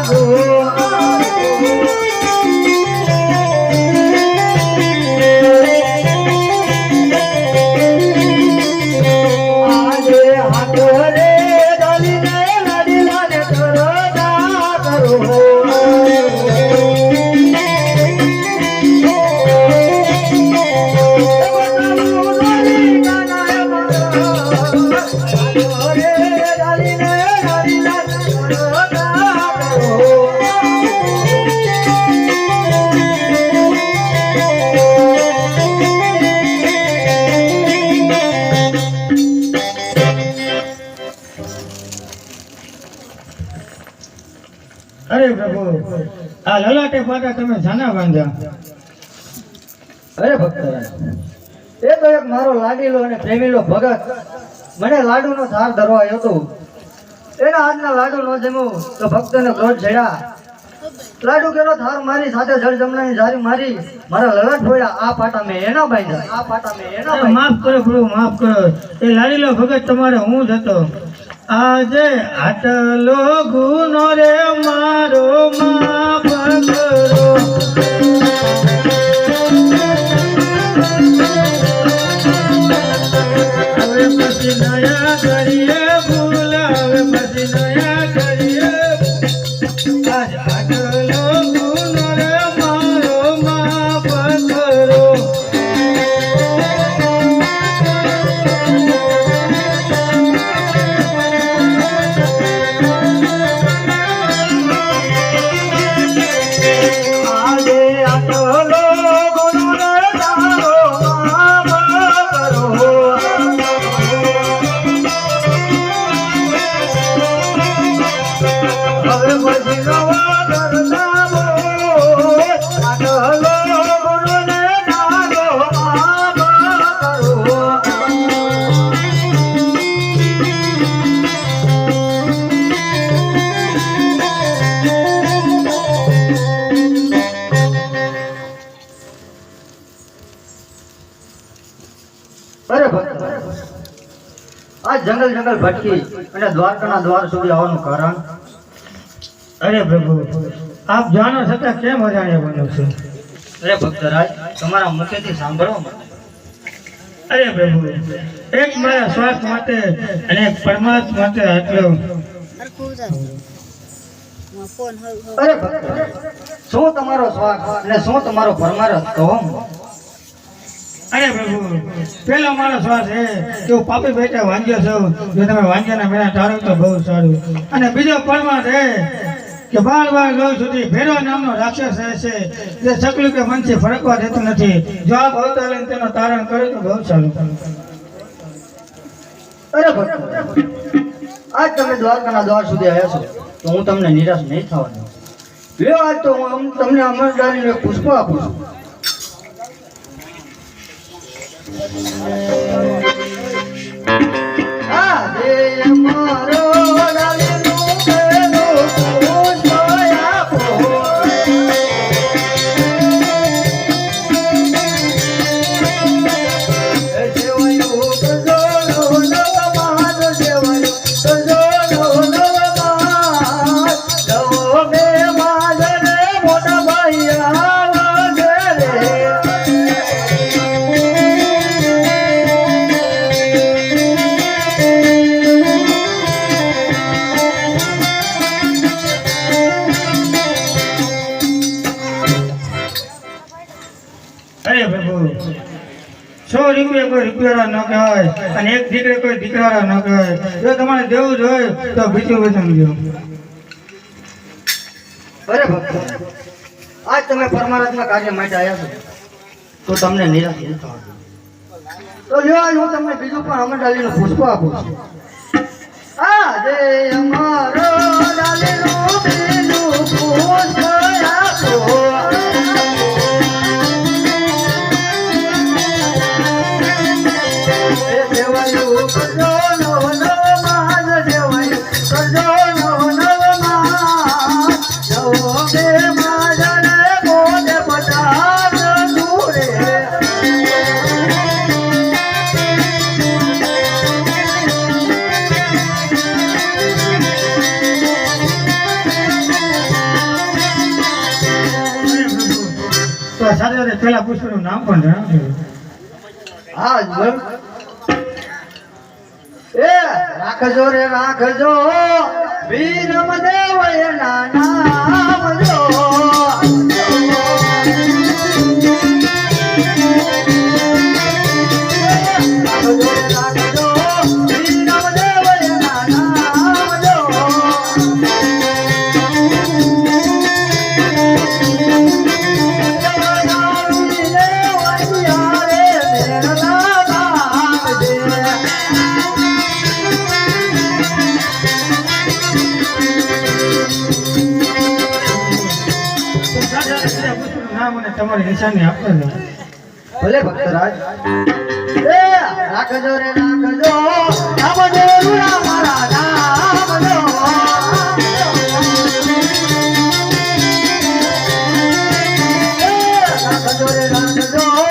Oh, પ્રભુ આ લલાટે પાટા તમે જાના બાંધ્યા અરે ભક્ત એ તો એક મારો લાડીલો અને પ્રેમીલો ભગત. મને લાડુનો થાર ધરવા આવ્યો હતો. એના આજના લાડુ ન જમ્યું તો ભક્તને ક્રોધ જડ્યા. લાડુ કેનો થાર મારી સાથે જળ જમણાની જારી મારી મારા લલાટ ફોડ્યા આ પાટા મેં એના બાંધ્યા. આ પાટા મેં એના માફ કરો પ્રભુ માફ કરો. એ લાડીલો ભગત તમારે હું જ હતો? આજે આટલો ગુનો રે, મારો માફ કરો. હવે પછી નયા કરીએ, ભૂલ હવે પછી નયા જંગલ જંગલ ભટકી અને દ્વારકાના દ્વાર સુધી આવવાનું કારણ? અરે પ્રભુ આપ જાણો છતાં કેમ અજાણ્યા બનો છો? અરે ભક્તરાજ તમારા મુખેથી સાંભળો અરે પ્રભુ એક મારા સ્વાર્થ માટે અને પરમાર્થ માટે આટલો. અરે શું તમારો સ્વાર્થ અને શું તમારો પરમાર્થ? કહો અરે પ્રભુ, પેલો મારો શ્વાસ છે કે હું પાપી બેટા વાંજ્યો છું. જો તમે વાંજ્યાના મેળા ટાળો તો બહુ સારું. અને બીજો પરમાર્થ છે કે બાર બાર ગૌ સુધી ભેરો નામનો રાક્ષસ રહે છે. જે સકલું કે મનથી ફરકવા દેતું નથી. જો આ અવતાર લઈને તેનો તારણ કરે તો બહુ સારું. અરે ભક્તરાજ આજ તમે દ્વારકાના દ્વાર સુધી આવ્યા છો, તો હું તમને નિરાશ નહીં થવા દઉં લ્યો, આજ તો હું તમને અમરદારીનું એક પુષ્પ આપું છું. 哎。ન કહેવાય. અને એક દીકરે કોઈ દીકરા ન કહેવાય. જો તમારે દેવું જ હોય, તો બીજું વચન દો અરે ભક્ત આજ તમે પરમાત્મા કાર્ય માટે આવ્યા છો. તો તમને નિરાશ નહીં તો લ્યો હું તમને બીજું પણ અમર ડાલીનું પુષ્પ આપું છું. આજે અમારો પેલા પુષ્પનું નામ પણ જણાવજો. એ રાખજો રે રાખજો. વીરમ દેવ જો. અને તમારી નિશાની આપજો ને. ભલે ભક્તરાજ. એ, રાખજો રે, રાખજો. નામજો રૂડા મારા નામજો રાખજો રે, રાખજો.